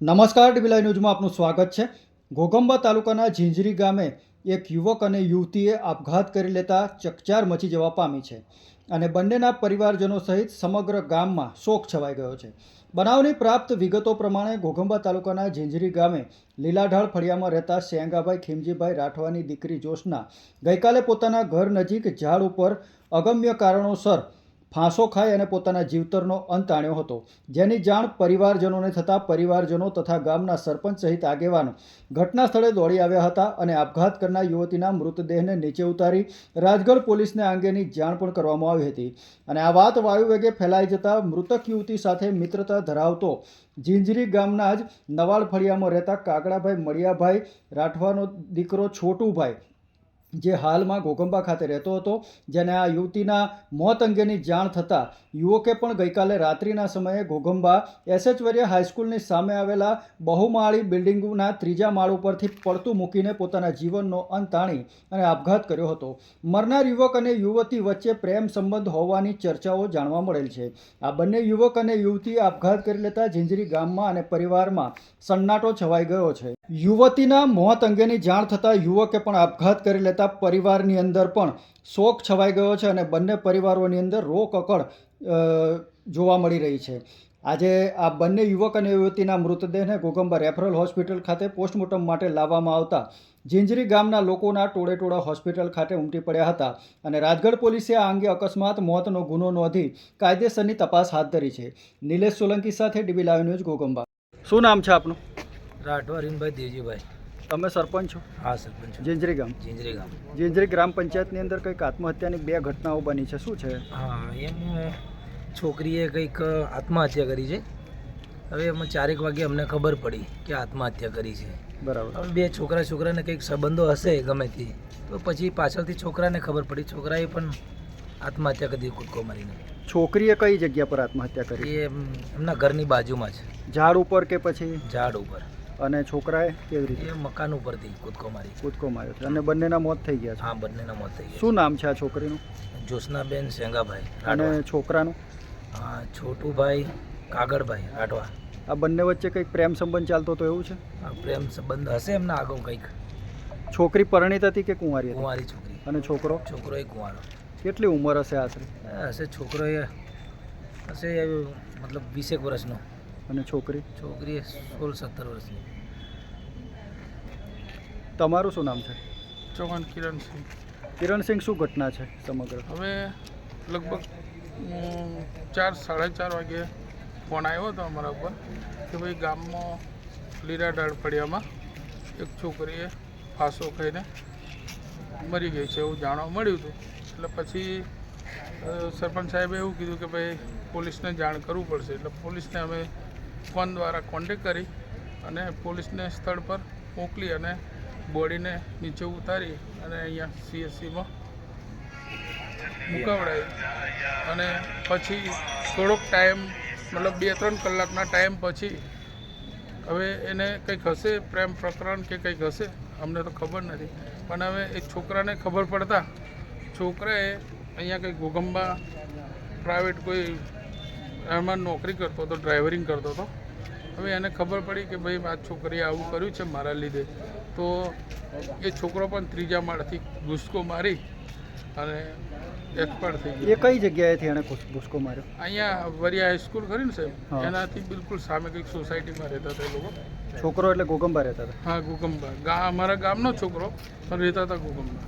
નમસ્કાર ડીબીલાઈ ન્યૂઝમાં આપનું સ્વાગત છે. ઘોગંબા તાલુકાના ઝીંઝરી ગામે એક યુવક અને યુવતીએ આપઘાત કરી લેતા ચકચાર મચી જવા પામી છે અને બંનેના પરિવારજનો સહિત સમગ્ર ગામમાં શોક છવાઈ ગયો છે. બનાવની પ્રાપ્ત વિગતો પ્રમાણે ઘોઘંબા તાલુકાના ઝીંઝરી ગામે લીલાઢાળ ફળિયામાં રહેતા શેંગાભાઈ ખીમજીભાઈ રાઠવાની દીકરી જોશના ગઈકાલે પોતાના ઘર નજીક ઝાડ ઉપર અગમ્ય કારણોસર ફાંસો ખાઈ અને પોતાના જીવતરનો અંત આણ્યો હતો. જેની જાણ પરિવારજનોને થતાં પરિવારજનો તથા ગામના સરપંચ સહિત આગેવાનો ઘટના સ્થળે દોડી આવ્યા હતા અને આપઘાત કરનાર યુવતીના મૃતદેહને નીચે ઉતારી રાજગઢ પોલીસને અંગેની જાણ પણ કરવામાં આવી હતી. અને આ વાત વાયુવેગે ફેલાઈ જતા મૃતક યુવતી સાથે મિત્રતા ધરાવતો જીંજરી ગામના જ નવાડ ફળિયામાં રહેતા કાગડાભાઈ મળિયાભાઈ રાઠવાનો દીકરો છોટુભાઈ જે હાલમાં ઘોઘંબા ખાતે રહેતો હતો, જેને આ યુવતીના મોત અંગેની જાણ થતાં યુવકે પણ ગઈકાલે રાત્રિના સમયે ઘોઘંબા એસએચ વરિયા હાઈસ્કૂલની સામે આવેલા બહુમાળી બિલ્ડિંગના ત્રીજા માળ ઉપરથી પડતું મૂકીને પોતાના જીવનનો અંત આણી અને આપઘાત કર્યો હતો. મરનાર યુવક અને યુવતી વચ્ચે પ્રેમ સંબંધ હોવાની ચર્ચાઓ જાણવા મળેલ છે. આ બંને યુવક અને યુવતીએ આપઘાત કરી લેતા ઝીંઝરી ગામમાં અને પરિવારમાં સન્નાટો છવાઈ ગયો છે. યુવતીના મોત અંગેની જાણ થતાં યુવકે પણ આપઘાત કરી લેતા પરિવારની અંદર પણ શોક છવાઈ ગયો છે અને બંને પરિવારોની અંદર રોકકળ જોવા મળી રહી છે. આજે આ બંને યુવક અને યુવતીના મૃતદેહને ગોગંબા રેફરલ હોસ્પિટલ ખાતે પોસ્ટમોર્ટમ માટે લાવવામાં આવતા જિંજરી ગામના લોકોના ટોળે ટોળા હોસ્પિટલ ખાતે ઉમટી પડ્યા હતા અને રાજગઢ પોલીસે આ અંગે અકસ્માત, મોતનો ગુનો નોંધી કાયદેસરની તપાસ હાથ ધરી છે. નિલેશ સોલંકી સાથે ડીબી લાઈવ ન્યૂઝ ગોગંબા. શું નામ છે આપનું? રાઠવા રીનભાઈ દેવજીભાઈ તમે સરપંચ છો? હા સરપંચ ઝીંઝરી ગામ? જીંજરી ગામ. ઝીંઝરી ગ્રામ પંચાયતની અંદર કંઈક આત્મહત્યાની બે ઘટનાઓ બની છે. શું છે? હા એમ છોકરીએ કંઈક આત્મહત્યા કરી છે. હવે એમાં ચારેક વાગે અમને ખબર પડી કે આત્મહત્યા કરી છે. બરાબર. હવે બે છોકરા છોકરાને કંઈક સંબંધો હશે ગમે તે તો પછી પાછળથી છોકરાને ખબર પડી. છોકરાએ પણ આત્મહત્યા કરી કૂદકો મારીને. છોકરીએ કઈ જગ્યા પર આત્મહત્યા કરી? એ એમ- એમના ઘરની બાજુમાં છે ઝાડ ઉપર કે પછી? ઝાડ ઉપર. અને છોકરાએ કેવી રીતે? એ મકાન ઉપરથી કૂદકો મારી. કૂદકો માર્યો છે. અને બંનેના મોત થઈ ગયા છે? હા બંનેના મોત થઈ ગયા શું નામ છે આ છોકરીનું? જ્યોત્સનાબેન સેંગાભાઈ અને છોકરાનું? હા છોટુભાઈ કાગળભાઈ રાઠવા. આ બંને વચ્ચે કંઈક પ્રેમ સંબંધ ચાલતો હતો એવું છે? આ પ્રેમ સંબંધ હશે એમના આગળ કંઈક. છોકરી પરણિત હતી કે કુંવારી કુંવારી છોકરી. અને છોકરો? છોકરો એ કુંવારો. કેટલી ઉંમર હશે આશરે? હશે છોકરો એ હશે મતલબ વીસેક વર્ષનો. અને છોકરી? છોકરી એ સોળ સત્તર વર્ષની. તમારું શું નામ છે? ચૌહાણ કિરણસિંહ કિરણસિંહ શું ઘટના છે સમગ્ર? હવે લગભગ ચાર સાડા ચાર વાગે ફોન આવ્યો હતો અમારા ઉપર કે ભાઈ ગામમાં લીરા ડાળફળિયામાં એક છોકરીએ ફાંસો ખાઈને મરી ગઈ છે એવું જાણવા મળ્યું હતું. એટલે પછી સરપંચ સાહેબે એવું કીધું કે ભાઈ પોલીસને જાણ કરવું પડશે. એટલે પોલીસને અમે ફોન દ્વારા કોન્ટેક કરી અને પોલીસને સ્થળ પર મોકલી અને બોડીને નીચે ઉતારી અને અહીંયા સીએસસીમાં મુકાવડાવી. અને પછી થોડોક ટાઈમ, મતલબ બે ત્રણ કલાકના ટાઈમ પછી હવે એને કંઈક હશે, પ્રેમ પ્રકરણ કે કંઈક હશે, અમને તો ખબર નથી. પણ હવે એક છોકરાને ખબર પડતા, છોકરાએ અહીંયા કંઈક ગોગંબા પ્રાઇવેટ કોઈ એમાં નોકરી કરતો હતો ડ્રાઇવરિંગ કરતો હતો. હવે એને ખબર પડી કે ભાઈ આ છોકરીએ આવું કર્યું છે મારા લીધે. તો એ છોકરો પણ ત્રીજા માળથી ઘૂસકો મારી અને એક્સપાયર થઈ એ કઈ જગ્યાએથી એણે ઘૂસ- ઘૂસકો માર્યો? અહીંયા વરિયા હાઈસ્કૂલ કરી ને સાહેબ? એનાથી બિલકુલ સામે કંઈક સોસાયટીમાં રહેતા હતા એ લોકો. છોકરો એટલે ગોગંબા રહેતા હતા? હા ગોગંબા. ગા અમારા ગામનો છોકરો પણ રહેતા હતા ગુગંબા.